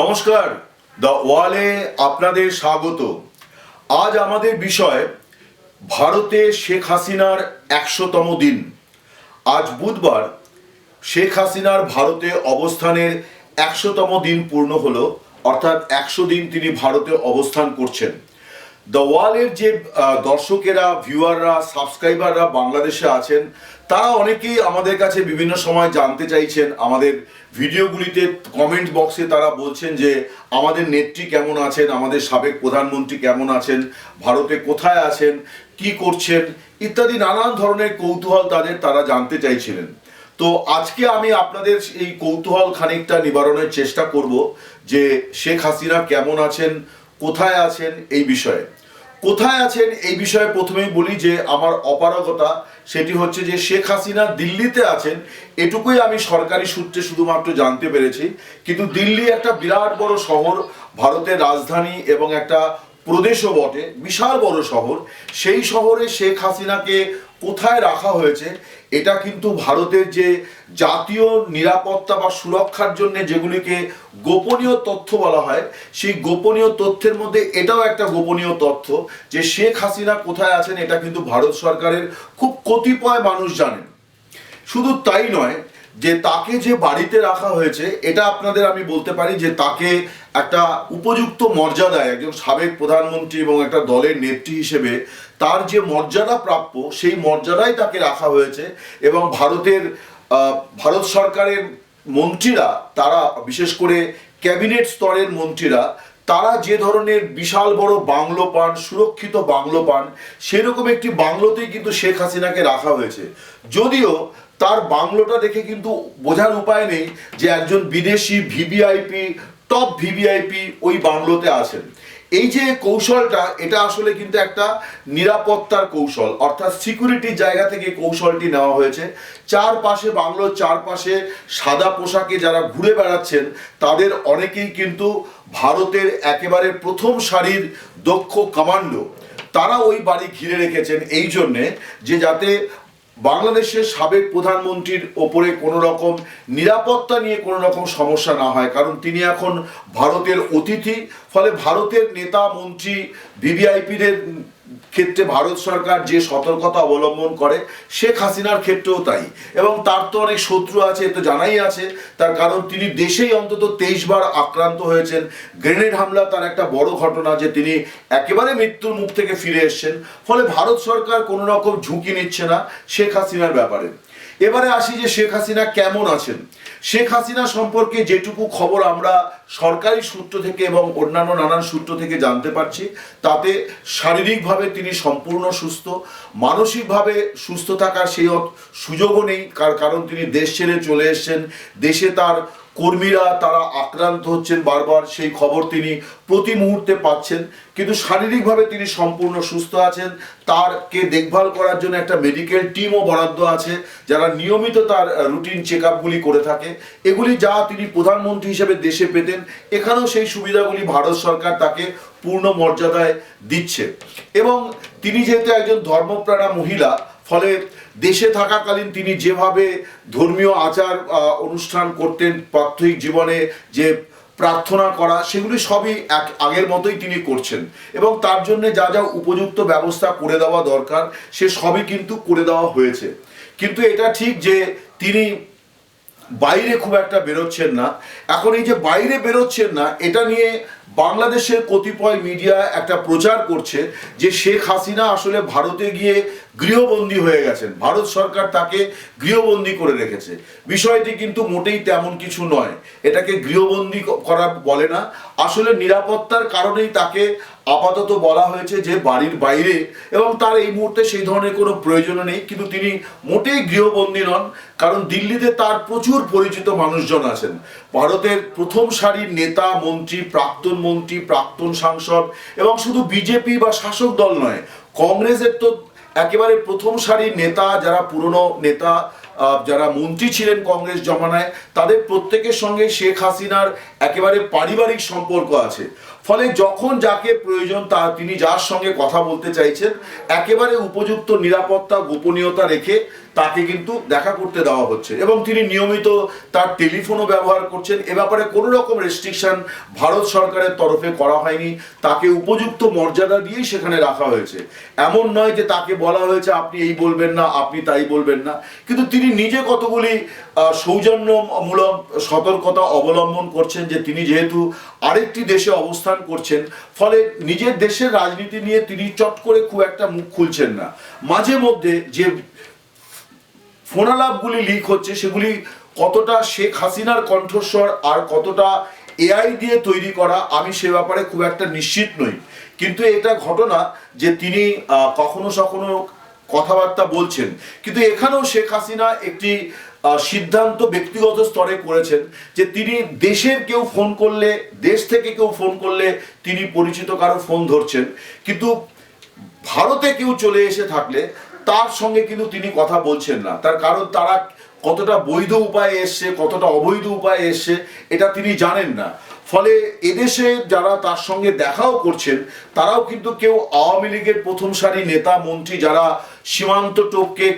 নমস্কার, দ্য ওয়ালে আপনাদের স্বাগত। আজ আমাদের বিষয়, ভারতে শেখ হাসিনার একশোতম দিন। আজ বুধবার, শেখ হাসিনার ভারতে অবস্থানের একশোতম দিন পূর্ণ হলো, অর্থাৎ একশো দিন তিনি ভারতে অবস্থান করছেন। দ্য ওয়ালের যে দর্শকেরা, ভিউয়াররা, সাবস্ক্রাইবাররা বাংলাদেশে আছেন তারা অনেকেই আমাদের কাছে বিভিন্ন সময় জানতে চাইছেন। আমাদের ভিডিওগুলিতে কমেন্ট বক্সে তারা বলছেন যে, আমাদের নেত্রী কেমন আছেন? আমাদের সাবেক প্রধানমন্ত্রী কেমন আছেন? ভারতে কোথায় আছেন? কি করছেন? ইত্যাদি নানান ধরনের কৌতূহল তাদের তারা জানতে চাইছিলেন। তো আজকে আমি আপনাদের এই কৌতূহল খানিকটা নিবারণের চেষ্টা করব যে, শেখ হাসিনা কেমন আছেন? কোথায় আছেন? এই বিষয়ে। কোথায় আছেন? এই বিষয়ে প্রথমেই বলি যে, আমার অপারগতা সেটি হচ্ছে যে শেখ হাসিনা দিল্লিতে আছেন, এটুকুই আমি সরকারি সূত্রে শুধুমাত্র জানতে পেরেছি। কিন্তু দিল্লি একটা বিরাট বড় শহর, ভারতের রাজধানী এবং একটা প্রদেশও বটে, বিশাল বড় শহর। সেই শহরে শেখ হাসিনাকে কোথায় রাখা হয়েছে, এটা কিন্তু ভারতের যে জাতীয় নিরাপত্তা বা সুরক্ষার জন্য যেগুলিকে গোপনীয় তথ্য বলা হয়, সেই গোপনীয় তথ্যের মধ্যে এটাও একটা গোপনীয় তথ্য যে শেখ হাসিনা কোথায় আছেন, এটা কিন্তু ভারত সরকারের খুব কতিপয় মানুষ জানেন। শুধু তাই নয় যে তাকে যে বাড়িতে রাখা হয়েছে, এটা আপনাদের আমি বলতে পারি যে তাকে একটা উপযুক্ত মর্যাদায় একজন সাবেক প্রধানমন্ত্রী এবং একটা দলের নেত্রী হিসেবে তার যে মর্যাদা প্রাপ্য, সেই মর্যাদায় তাকে রাখা হয়েছে এবং ভারতের ভারত সরকারের মন্ত্রীরা, তারা বিশেষ করে ক্যাবিনেট স্তরের মন্ত্রীরা, তারা যে ধরনের বিশাল বড় বাংলো পান, সুরক্ষিত বাংলো পান, সেরকম একটি বাংলোতেই কিন্তু শেখ হাসিনাকে রাখা হয়েছে। যদিও তার বাংলোটা দেখে কিন্তু বোঝার উপায় নেই যে একজন বিদেশি ভিভিআইপি টপ ভিভিআইপি ওই বাংলোতে আছেন। এই যে কৌশলটা, এটা আসলে কিন্তু একটা নিরাপত্তার কৌশল, অর্থাৎ সিকিউরিটির জায়গা থেকে কৌশলটি নেওয়া হয়েছে। চারপাশে বাংলোর চারপাশে সাদা পোশাকে যারা ঘুরে বেড়াচ্ছেন, তাদের অনেকেই কিন্তু ভারতের একেবারে প্রথম সারির দক্ষ কমান্ডো তারা ওই বাড়ি ঘিরে রেখেছেন এই জন্যে যে যাতে বাংলাদেশের সাবেক প্রধানমন্ত্রীর ওপরে কোনো রকম নিরাপত্তা নিয়ে কোনো রকম সমস্যা না হয়, কারণ তিনি এখন ভারতের অতিথি। ফলে ভারতের নেতা মন্ত্রী ভিভিআইপিদের ক্ষেত্রে ভারত সরকার যে সতর্কতা অবলম্বন করে, শেখ হাসিনার ক্ষেত্রেও তাই। এবং তার তো অনেক শত্রু আছে তো জানাই আছে। তার কারণ তিনি দেশেই অন্তত তেইশ বার আক্রান্ত হয়েছেন। গ্রেনেড হামলা তার একটা বড় ঘটনা যে তিনি একেবারে মৃত্যুর মুখ থেকে ফিরে এসছেন। ফলে ভারত সরকার কোনো রকম ঝুঁকি নিচ্ছে না শেখ হাসিনার ব্যাপারে। এবারে আসি যে শেখ হাসিনা কেমন আছেন? শেখ হাসিনা সম্পর্কে যেটুকু খবর আমরা সরকারি সূত্র থেকে এবং অন্যান্য নানান সূত্র থেকে জানতে পারছি, তাতে শারীরিকভাবে তিনি সম্পূর্ণ সুস্থ, মানসিকভাবে সুস্থ থাকার সেই সুযোগও নেই, কার, কারণ তিনি দেশ ছেড়ে চলে এসছেন, দেশে তার কর্মীরা তারা আক্রান্ত হচ্ছেন বারবার, সেই খবর তিনি প্রতি মুহূর্তে পাচ্ছেন। কিন্তু শারীরিকভাবে তিনি সম্পূর্ণ সুস্থ আছেন। তারকে দেখভাল করার জন্য একটা মেডিকেল টিমও বরাদ্দ আছে, যারা নিয়মিত তার রুটিন চেক আপগুলি করে থাকে। এগুলি যা তিনি প্রধানমন্ত্রী হিসেবে দেশে পেতেন, এখানেও সেই সুবিধাগুলি ভারত সরকার তাকে পূর্ণ মর্যাদায় দিচ্ছে। এবং তিনি যেহেতু একজন ধর্মপ্রাণা মহিলা ফলে দেশে থাকাকালীন তিনি যেভাবে ধর্মীয় আচার অনুষ্ঠান করতেন প্রাত্যহিক জীবনে, যে প্রার্থনা করা, সেগুলি সবই এক, আগের মতোই তিনি করছেন। এবং তার জন্য যা যা উপযুক্ত ব্যবস্থা করে দেওয়া দরকার, সে সবই কিন্তু করে দেওয়া হয়েছে। কিন্তু এটা ঠিক যে তিনি বাইরে খুব একটা বেরোচ্ছেন না। এখন এই যে বাইরে বেরোচ্ছেন না, এটা নিয়ে বাংলাদেশের কতিপয় মিডিয়া একটা প্রচার করছে যে শেখ হাসিনা আসলে ভারতে গিয়ে গৃহবন্দী হয়ে গেছেন। ভারত সরকার তাকে গৃহবন্দী করে রেখেছে। বিষয়টি কিন্তু মোটেই তেমন কিছু নয়। এটাকে গৃহবন্দী করা বলে না। আসলে নিরাপত্তার কারণেই তাকে আপাতত বলা হয়েছে যে বাড়ির বাইরে এবং তার এই মুহূর্তে সেই ধরনের কোনো প্রয়োজন নেই। কিন্তু তিনি মোটেই গৃহবন্দী নন, কারণ দিল্লিতে তার প্রচুর পরিচিত মানুষজন আছেন। ভারতের প্রথম সারির নেতা, মন্ত্রী, প্রাক্তন মন্ত্রী, প্রাক্তন সাংসদ এবং শুধু বিজেপি বা শাসক দল নয়, কংগ্রেসের তো একেবারে প্রথম সারির নেতা, যারা পুরনো নেতা যারা মন্ত্রী ছিলেন কংগ্রেস জমানায়, তাদের প্রত্যেকের সঙ্গে শেখ হাসিনার একেবারে পারিবারিক সম্পর্ক আছে। ফলে যখন যাকে প্রয়োজন তা তিনি যার সঙ্গে কথা বলতে চাইছেন, একেবারে উপযুক্ত নিরাপত্তা, গোপনীয়তা রেখে তাকে কিন্তু দেখা করতে দেওয়া হচ্ছে। এবং তিনি নিয়মিত তার টেলিফোনও ব্যবহার করছেন। এ ব্যাপারে কোনো রকম রেস্ট্রিকশন ভারত সরকারের তরফে করা হয়নি। তাকে উপযুক্ত মর্যাদা দিয়েই সেখানে রাখা হয়েছে। এমন নয় যে তাকে বলা হয়েছে, আপনি এই বলবেন না, আপনি তাই বলবেন না। কিন্তু তিনি নিজে কতগুলি সৌজন্যমূলক সতর্কতা অবলম্বন করছেন যে তিনি যেহেতু আরেকটি দেশে অবস্থান করছেন, ফলে নিজের দেশের রাজনীতি নিয়ে তিনি চট করে খুব একটা মুখ খুলছেন না। মাঝে মধ্যে যে ফোনালাপগুলি লিক হচ্ছে, সেগুলি কতটা শেখ হাসিনার কণ্ঠস্বর আর কতটা এআই দিয়ে তৈরি করা, আমি সে ব্যাপারে খুব একটা নিশ্চিত নই। কিন্তু এটা ঘটনা যে তিনি কখনো সখনো কথাবার্তা বলছেন। কিন্তু এখানেও শেখ হাসিনা একটি সিদ্ধান্ত ব্যক্তিগত স্তরে করেছেন যে তিনি দেশের কেউ ফোন করলে, দেশ থেকে কেউ ফোন করলে তিনি পরিচিত কারও ফোন ধরছেন। কিন্তু ভারতে কেউ চলে এসে থাকলে তার সঙ্গে কিন্তু তিনি কথা বলছেন না। তার কারণ তারা কতটা বৈধ উপায়ে এসছে, কতটা অবৈধ উপায়ে এসছে, এটা তিনি জানেন না। ফলে এদেশে যারা তার সঙ্গে দেখাও করছেন, তারাও কিন্তু কেউ আওয়ামী লীগের প্রথম সারি নেতা, মন্ত্রী যারা সীমান্ত টোপকে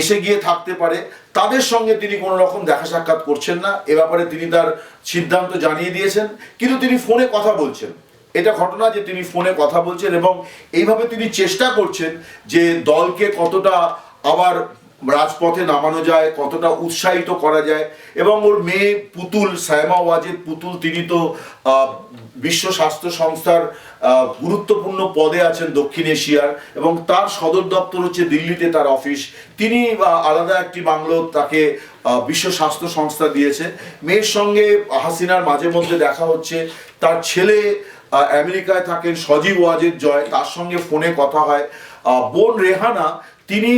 এসে গিয়ে থাকতে পারে। তাদের সঙ্গে তিনি কোনো রকম দেখা সাক্ষাৎ করছেন না। এ ব্যাপারে তিনি তার সিদ্ধান্ত জানিয়ে দিয়েছেন। কিন্তু তিনি ফোনে কথা বলছেন। এটা ঘটনা যে তিনি ফোনে কথা বলছেন এবং এইভাবে তিনি চেষ্টা করছেন যে দলকে কতটা আবার রাজপথে নামানো যায়, কতটা উৎসাহিত করা যায় এবং ওর মেয়ে পুতুল সায়মা ওয়াজেদ পুতুল, তিনি তো বিশ্ব স্বাস্থ্য সংস্থার গুরুত্বপূর্ণ পদে আছেন দক্ষিণ এশিয়ার এবং তার সদর দপ্তর হচ্ছে দিল্লিতে তার অফিস। তিনি আলাদা একটি বাংলো তাকে বিশ্ব স্বাস্থ্য সংস্থা দিয়েছে। মেয়ের সঙ্গে হাসিনার মাঝে মধ্যে দেখা হচ্ছে। তার ছেলে আমেরিকায় থাকেন সজীব ওয়াজেদ জয়, তার সঙ্গে ফোনে কথা হয়। বোন রেহানা, তিনি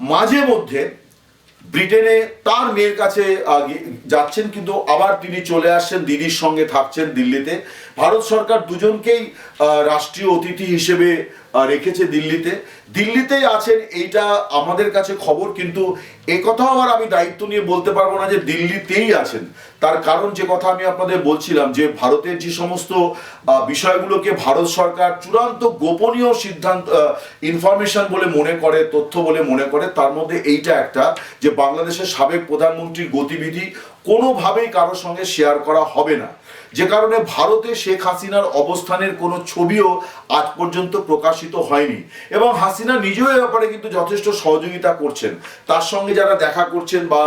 মাঝে মধ্যে ব্রিটেনে তার মেয়ের কাছে যাচ্ছেন, কিন্তু আবার তিনি চলে আসছেন, দিদির সঙ্গে থাকছেন দিল্লিতে। ভারত সরকার দুজনকেই রাষ্ট্রীয় অতিথি হিসেবে রেখেছে দিল্লিতে। দিল্লিতেই আছেন, এইটা আমাদের কাছে খবর, কিন্তু এ কথাও আবার আমি দায়িত্ব নিয়ে বলতে পারব না যে দিল্লিতেই আছেন। তার কারণ যে কথা আমি আপনাদের বলছিলাম, যে ভারতের যে সমস্ত বিষয়গুলোকে ভারত সরকার চূড়ান্ত গোপনীয় সিদ্ধান্ত ইনফরমেশন বলে মনে করে, তথ্য বলে মনে করে, তার মধ্যে এইটা একটা, যে বাংলাদেশের সাবেক প্রধানমন্ত্রীর গতিবিধি কোনোভাবেই কারোর সঙ্গে শেয়ার করা হবে না। যে কারণে ভারতে শেখ হাসিনার অবস্থানের কোনো ছবিও আজ পর্যন্ত প্রকাশিত হয়নি। এবং হাসিনা নিজেও এ ব্যাপারে কিন্তু যথেষ্ট সহযোগিতা করছেন। তার সঙ্গে যারা দেখা করছেন বা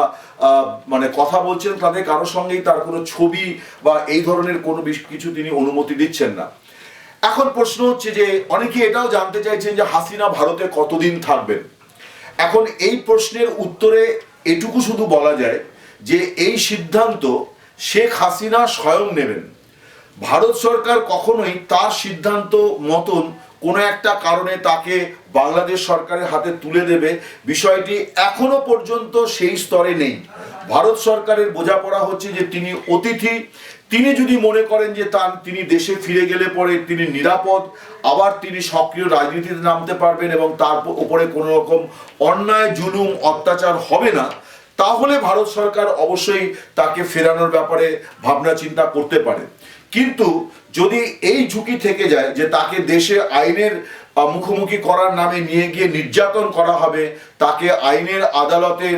মানে কথা বলছেন, তাদের কারোর সঙ্গেই তার কোনো ছবি বা এই ধরনের কোনো কিছু তিনি অনুমতি দিচ্ছেন না। এখন প্রশ্ন হচ্ছে যে, অনেকে এটাও জানতে চাইছেন যে হাসিনা ভারতে কতদিন থাকবেন? এখন এই প্রশ্নের উত্তরে এটুকু শুধু বলা যায় যে, এই সিদ্ধান্ত শেখ হাসিনা স্বয়ং নেবেন। ভারত সরকার কখনোই তার সিদ্ধান্ত মতন কোনো একটা কারণে তাকে বাংলাদেশ সরকারের হাতে তুলে দেবে, বিষয়টি এখনও পর্যন্ত সেই স্তরে নেই। ভারত সরকারের বোঝাপড়া হচ্ছে যে তিনি অতিথি, তিনি যদি মনে করেন যে তার, তিনি দেশে ফিরে গেলে পরে তিনি নিরাপদ, আবার তিনি সক্রিয় রাজনীতিতে নামতে পারবেন এবং তার উপরে কোনো রকম অন্যায়, জুলুম, অত্যাচার হবে না। তাহলে ভারত সরকার অবশ্যই তাকে ফেরানোর ব্যাপারে ভাবনা চিন্তা করতে পারে। কিন্তু যদি এই ঝুঁকি থেকে যায় যে তাকে দেশে আইনের মুখোমুখি করার নামে নিয়ে গিয়ে নির্যাতন করা হবে, তাকে আইনের আদালতের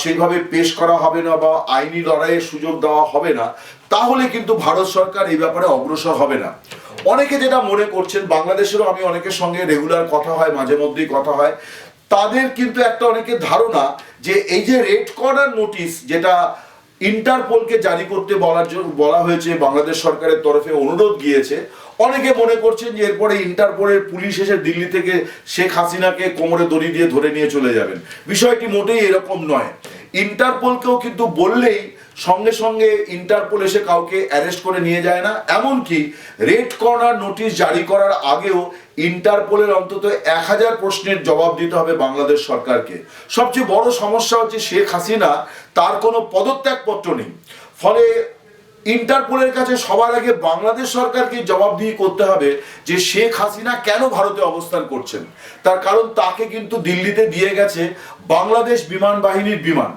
সেইভাবে পেশ করা হবে না বা আইনি লড়াইয়ের সুযোগ দেওয়া হবে না, তাহলে কিন্তু ভারত সরকার এই ব্যাপারে অগ্রসর হবে না। অনেকে যেটা মনে করছেন, বাংলাদেশেরও আমি অনেকের সঙ্গে রেগুলার কথা হয়, মাঝে মধ্যেই কথা হয় তাদের কিন্তু একটা অনেকের ধারণা যে এই যে রেড কর্নার নোটিশ যেটা ইন্টারপোলকে জারি করতে বলার জন্য বলা হয়েছে, বাংলাদেশ সরকারের তরফে অনুরোধ গিয়েছে, অনেকে মনে করছেন যে এরপরে ইন্টারপোলের পুলিশ এসে দিল্লি থেকে শেখ হাসিনাকে কোমরে দড়ি দিয়ে ধরে নিয়ে চলে যাবেন। বিষয়টি মোটেই এরকম নয়। ইন্টারপোলকেও কিন্তু বললেই সঙ্গে সঙ্গে ইন্টারপোল এসে কাউকে অ্যারেস্ট করে নিয়ে যায় না। এমনকি রেড কর্নার নোটিশ জারি করার আগেও ইন্টারপোলের অন্তত এক হাজার প্রশ্নের জবাব দিতে হবে বাংলাদেশ সরকারকে। সবচেয়ে বড় সমস্যা হচ্ছে শেখ হাসিনা, তার কোনো পদত্যাগপত্র নেই। ফলে ইন্টারপোলের কাছে সবার আগে বাংলাদেশ সরকারকে জবাবদিহি করতে হবে যে শেখ হাসিনা কেন ভারতে অবস্থান করছেন। তার কারণ তাকে কিন্তু দিল্লিতে দিয়ে গেছে বাংলাদেশ বিমান বাহিনীর বিমান।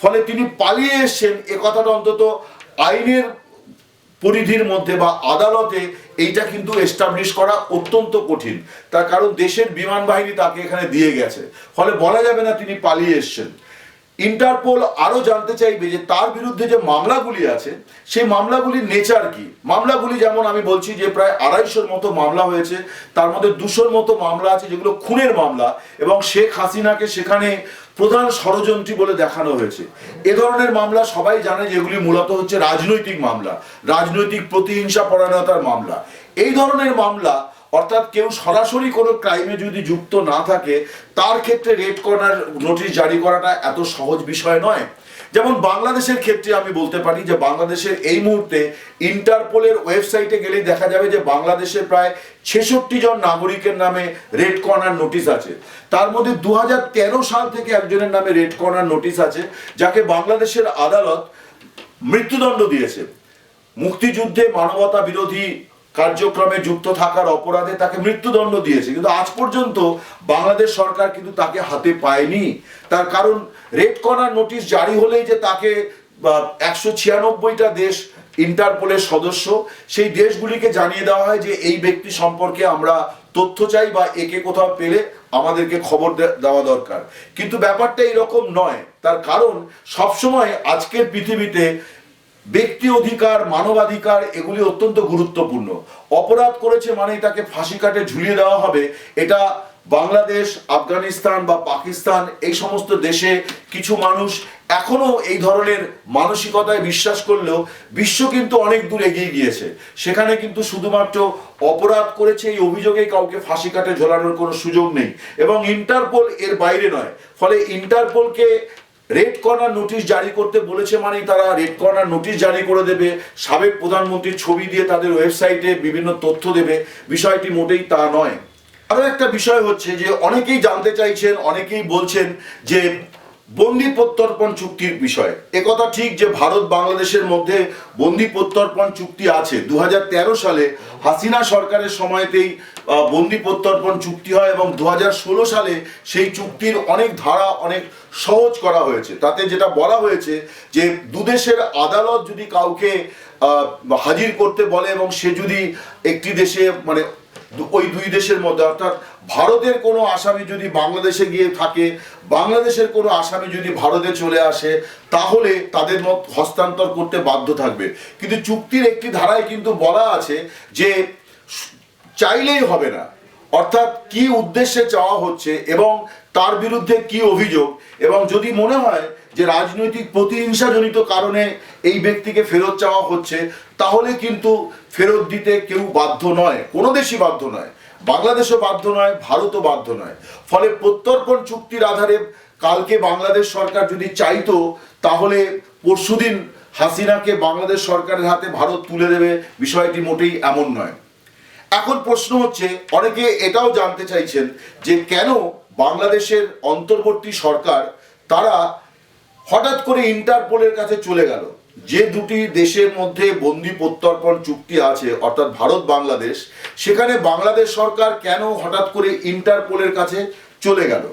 ফলে তিনি পালিয়ে এসছেন। এ কথাটা অন্তত আইনের পরিধির মধ্যে বা আদালতে এইটা কিন্তু এস্টাবলিশ করা অত্যন্ত কঠিন। তার কারণ দেশের বিমান বাহিনী তাকে এখানে দিয়ে গেছে। ফলে বলা যাবে না তিনি পালিয়ে এসছেন। ইন্টারপোল আরও জানতে চাইবে যে তার বিরুদ্ধে যে মামলাগুলি আছে, সেই মামলাগুলির নেচার কি? মামলাগুলি যেমন আমি বলছি যে প্রায় আড়াইশোর মতো মামলা হয়েছে, তার মধ্যে দুশোর মতো মামলা আছে যেগুলো খুনের মামলা এবং শেখ হাসিনাকে সেখানে প্রধান ষড়যন্ত্রী বলে দেখানো হয়েছে। এ ধরনের মামলা সবাই জানে যেগুলি মূলত হচ্ছে রাজনৈতিক মামলা, রাজনৈতিক প্রতিহিংসা পরায়ণতার মামলা। এই ধরনের মামলা, অর্থাৎ কেউ সরাসরি কোনো ক্রাইমে যদি যুক্ত না থাকে, তার ক্ষেত্রে রেড কর্নার নোটিশ জারি করাটা এত সহজ বিষয় নয়। যেমন বাংলাদেশের ক্ষেত্রে আমি বলতে পারি যে বাংলাদেশের এই মুহূর্তে ইন্টারপোলের ওয়েবসাইটে গেলেই দেখা যাবে যে বাংলাদেশের প্রায় ছেষট্টি জন নাগরিকের নামে রেড কর্নার নোটিশ আছে। তার মধ্যে দু হাজার তেরো সাল থেকে একজনের নামে রেড কর্নার নোটিশ আছে, যাকে বাংলাদেশের আদালত মৃত্যুদণ্ড দিয়েছে। মুক্তিযুদ্ধে মানবতা বিরোধী কার্যক্রমে যুক্ত থাকার অপরাধে তাকে মৃত্যুদণ্ড দিয়েছে। কিন্তু আজ পর্যন্ত বাংলাদেশ সরকার কিন্তু তাকে হাতে পায়নি। তার কারণ রেড কর্নার নোটিশ জারি হলেই যে তাকে একশো ছিয়ানব্বইটা দেশ ইন্টারপোলের সদস্য, সেই দেশগুলিকে জানিয়ে দেওয়া হয় যে এই ব্যক্তি সম্পর্কে আমরা তথ্য চাই বা একে কোথাও পেলে আমাদেরকে খবর দেওয়া দরকার। কিন্তু ব্যাপারটা এরকম নয়। তার কারণ সবসময় আজকের পৃথিবীতে ব্যক্তি অধিকার, মানবাধিকার, এগুলি অত্যন্ত গুরুত্বপূর্ণ। অপরাধ করেছে মানে তাকে ফাঁসি কাটে ঝুলিয়ে দেওয়া হবে। এটা বাংলাদেশ, আফগানিস্তান বা পাকিস্তান, এই সমস্ত দেশে কিছু মানুষ এখনও এই ধরনের মানসিকতায় বিশ্বাস করলেও বিশ্ব কিন্তু অনেক দূর এগিয়ে গিয়েছে। সেখানে কিন্তু শুধুমাত্র অপরাধ করেছে এই অভিযোগে কাউকে ফাঁসি কাটে ঝোলানোর কোনো সুযোগ নেই। এবং ইন্টারপোল এর বাইরে নয়, ফলে ইন্টারপোলকে রেড কর্নার নোটিশ জারি করতে বলেছে মানেই তারা রেড কর্নার নোটিশ জারি করে দেবে, সাবেক প্রধানমন্ত্রীর ছবি দিয়ে তাদের ওয়েবসাইটে বিভিন্ন তথ্য দেবে, বিষয়টি মোটেই তা নয়। আরও একটা বিষয় হচ্ছে যে, অনেকেই জানতে চাইছেন, অনেকেই বলছেন যে বন্দি প্রত্যর্পণ চুক্তির বিষয়। একথা ঠিক যে ভারত বাংলাদেশের মধ্যে বন্দি প্রত্যর্পণ চুক্তি আছে। দু হাজার তেরো সালে হাসিনা সরকারের সময়তেই বন্দি প্রত্যর্পণ চুক্তি হয় এবং দু হাজার ষোলো সালে সেই চুক্তির অনেক ধারা অনেক সহজ করা হয়েছে। তাতে যেটা বলা হয়েছে যে দুদেশের আদালত যদি কাউকে হাজির করতে বলে এবং সে যদি একটি দেশে মানে ওই দুই দেশের মধ্যে, অর্থাৎ ভারতের কোনো আসামি যদি বাংলাদেশে গিয়ে থাকে, বাংলাদেশের কোনো আসামি যদি ভারতে চলে আসে, তাহলে তাদের মত হস্তান্তর করতে বাধ্য থাকবে। কিন্তু চুক্তির একটি ধারায় কিন্তু বলা আছে যে, চাইলেই হবে না। অর্থাৎ কি উদ্দেশ্যে চাওয়া হচ্ছে এবং তার বিরুদ্ধে কি অভিযোগ, এবং যদি মনে হয় যে রাজনৈতিক প্রতিহিংসাজনিত কারণে এই ব্যক্তিকে ফেরত চাওয়া হচ্ছে, তাহলে কিন্তু ফেরত দিতে কেউ বাধ্য নয়। কোনো দেশই বাধ্য নয়। বাংলাদেশও বাধ্য নয়, ভারতও বাধ্য নয়। ফলে প্রত্যর্পণ চুক্তির আধারে কালকে বাংলাদেশ সরকার যদি চাইতো, তাহলে পরশুদিন হাসিনাকে বাংলাদেশ সরকারের হাতে ভারত তুলে দেবে বিষয়টি মোটেই এমন নয়। এখন প্রশ্ন হচ্ছে, অনেকে এটাও জানতে চাইছেন যে কেন বাংলাদেশের অন্তর্বর্তী সরকার, তারা হঠাৎ করে ইন্টারপোলের কাছে চলে গেল। যে দুটি দেশের মধ্যে বন্দি প্রত্যর্পণ চুক্তি আছে, অর্থাৎ ভারত, বাংলাদেশ, সেখানে বাংলাদেশ সরকার কেন হঠাৎ করে ইন্টারপোলের কাছে চলে গেল?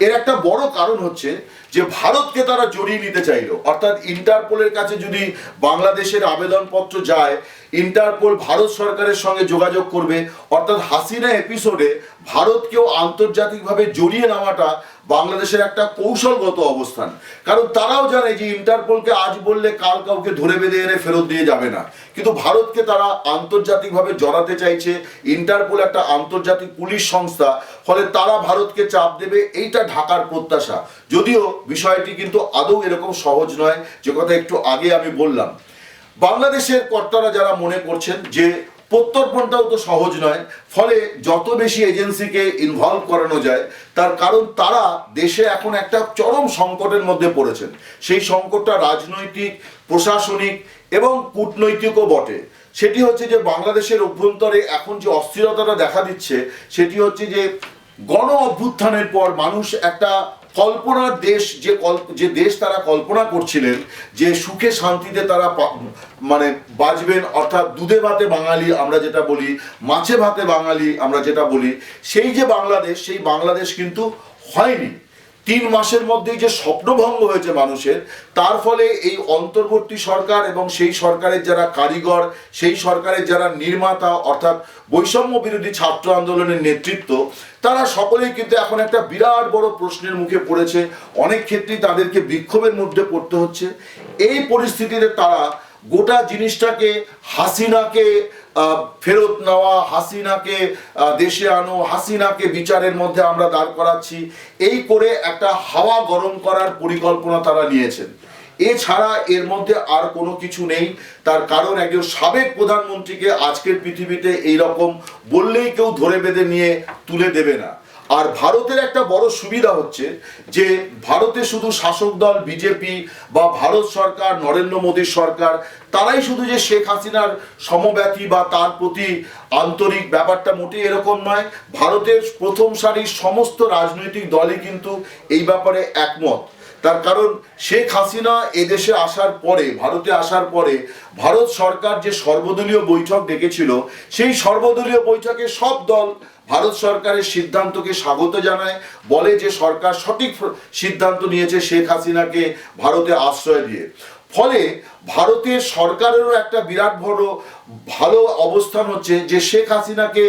এর একটা বড় কারণ হচ্ছে যে ভারতকে তারা জড়িয়ে নিতে চাইলো। অর্থাৎ ইন্টারপোলের কাছে যদি বাংলাদেশের আবেদনপত্র যায়, ইন্টারপোল ভারত সরকারের সঙ্গে যোগাযোগ করবে। অর্থাৎ হাসিনা এপিসোডে ভারতকেও আন্তর্জাতিকভাবে জড়িয়ে নেওয়াটা বাংলাদেশের একটা কৌশলগত অবস্থান। কারণ তারাও জানে যে ইন্টারপোলকে আজ বললে কাল কাউকে ধরে বেঁধে এনে ফেরত দিয়ে যাবে না। কিন্তু ভারতকে তারা আন্তর্জাতিকভাবে জড়াতে চাইছে। ইন্টারপোল একটা আন্তর্জাতিক পুলিশ সংস্থা, ফলে তারা ভারতকে চাপ দেবে, এইটা ঢাকার প্রত্যাশা। যদিও বিষয়টি কিন্তু আদৌ এরকম সহজ নয়, যে কথা একটু আগে আমি বললাম। বাংলাদেশের কর্তারা যারা মনে করছেন যে প্রত্যর্পণটাও তো সহজ নয়। ফলে যত বেশি এজেন্সিকে ইনভলভ করানো যায়, তার কারণ তারা দেশে এখন একটা চরম সংকটের মধ্যে পড়েছেন। সেই সংকটটা রাজনৈতিক, প্রশাসনিক এবং কূটনৈতিকও বটে। সেটি হচ্ছে যে বাংলাদেশের অভ্যন্তরে এখন যে অস্থিরতাটা দেখা দিচ্ছে, সেটি হচ্ছে যে গণ অভ্যুত্থানের পর মানুষ একটা কল্পনার দেশ যে যে দেশ তারা কল্পনা করছিলেন, যে সুখে শান্তিতে তারা মানে বাঁচবেন, অর্থাৎ দুধে ভাতে বাঙালি আমরা যেটা বলি, মাছে ভাতে বাঙালি আমরা যেটা বলি, সেই যে বাংলাদেশ, সেই বাংলাদেশ কিন্তু হয়নি। তিন মাসের মধ্যেই যে স্বপ্নভঙ্গ হয়েছে মানুষের, তার ফলে এই অন্তর্বর্তী সরকার এবং সেই সরকারের যারা কারিগর, সেই সরকারের যারা নির্মাতা, অর্থাৎ বৈষম্য বিরোধী ছাত্র আন্দোলনের নেতৃত্ব, তারা সকলেই কিন্তু এখন একটা বিরাট বড় প্রশ্নের মুখে পড়েছে। অনেক ক্ষেত্রেই তাদেরকে বিক্ষোভের মধ্যে পড়তে হচ্ছে। এই পরিস্থিতিতে তারা গোটা জিনিসটাকে হাসিনাকে ফেরত নেওয়া, হাসিনাকে দেশে আনো, হাসিনাকে বিচারের মধ্যে আমরা দাঁড় করাচ্ছি, এই করে একটা হাওয়া গরম করার পরিকল্পনা তারা নিয়েছেন। এছাড়া এর মধ্যে আর কোনো কিছু নেই। তার কারণ একজন সাবেক প্রধানমন্ত্রীকে আজকের পৃথিবীতে এই রকম বললেই কেউ ধরে বেঁধে নিয়ে তুলে দেবে না। আর ভারতের একটা বড় সুবিধা হচ্ছে যে ভারতে শুধু শাসক দল, বিজেপি বা ভারত সরকার, নরেন্দ্র মোদীর সরকার, তারাই শুধু যে শেখ হাসিনার সমব্যথী বা তার প্রতি আন্তরিক ব্যাপারটা মোটেই এরকম নয়, ভারতের প্রথম সারির সমস্ত রাজনৈতিক দলই কিন্তু এই ব্যাপারে একমত। তার কারণ শেখ হাসিনা এদেশে আসার পরে, ভারতে আসার পরে ভারত সরকার যে সর্বদলীয় বৈঠক ডেকেছিল, সেই সর্বদলীয় বৈঠকে সব দল ভারত সরকারের সিদ্ধান্তকে স্বাগত জানায়, বলে যে সরকার সঠিক সিদ্ধান্ত নিয়েছে শেখ হাসিনাকে ভারতে আশ্রয় দিয়ে। ফলে ভারতের সরকারেরও একটা বিরাট বড় ভালো অবস্থান হচ্ছে যে শেখ হাসিনাকে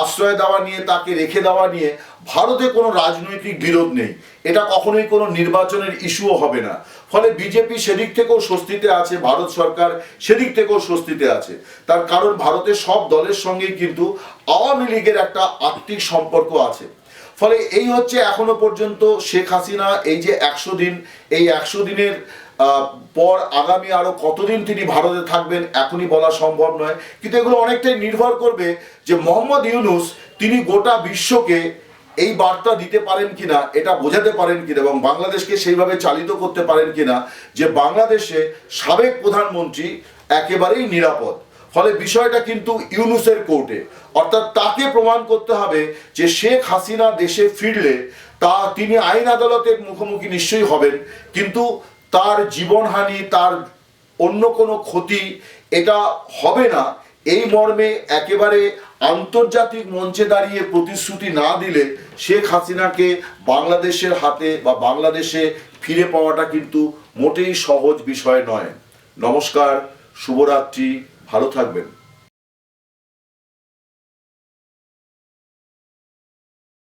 আশ্রয় দেওয়া নিয়ে, তাকে রেখে দেওয়া নিয়ে ভারতে কোনো রাজনৈতিক বিরোধ নেই। এটা কখনোই কোনো নির্বাচনের ইস্যুও হবে না। ফলে বিজেপি সেদিক থেকেও স্বস্তিতে আছে, ভারত সরকার সেদিক থেকেও স্বস্তিতে আছে। তার কারণ ভারতের সব দলের সঙ্গেই কিন্তু আওয়ামী লীগের একটা আত্মিক সম্পর্ক আছে। ফলে এই হচ্ছে এখনও পর্যন্ত শেখ হাসিনা এই যে একশো দিন, এই একশো দিনের পর আগামী আরও কতদিন তিনি ভারতে থাকবেন এখনই বলা সম্ভব নয়। কিন্তু এগুলো অনেকটাই নির্ভর করবে যে মোহাম্মদ ইউনুস তিনি গোটা বিশ্বকে এই বার্তা দিতে পারেন কিনা, এটা বোঝাতে পারেন কিনা এবং বাংলাদেশকে সেইভাবে চালিত করতে পারেন কিনা, যে বাংলাদেশে সাবেক প্রধানমন্ত্রী একেবারেই নিরাপদ। ফলে বিষয়টা কিন্তু ইউনুসের কোর্টে। অর্থাৎ তাকে প্রমাণ করতে হবে যে শেখ হাসিনা দেশে ফিরলে তা তিনি আইন আদালতের মুখোমুখি নিশ্চয়ই হবেন, কিন্তু তার জীবনহানি, তার অন্য কোনো ক্ষতি এটা হবে না। এই মর্মে একেবারে আন্তর্জাতিক মঞ্চে দাঁড়িয়ে প্রতিশ্রুতি না দিলে শেখ হাসিনাকে বাংলাদেশের হাতে বা বাংলাদেশে ফিরে পাওয়াটা কিন্তু মোটেই সহজ বিষয় নয়। নমস্কার, শুভরাত্রি, ভালো থাকবেন।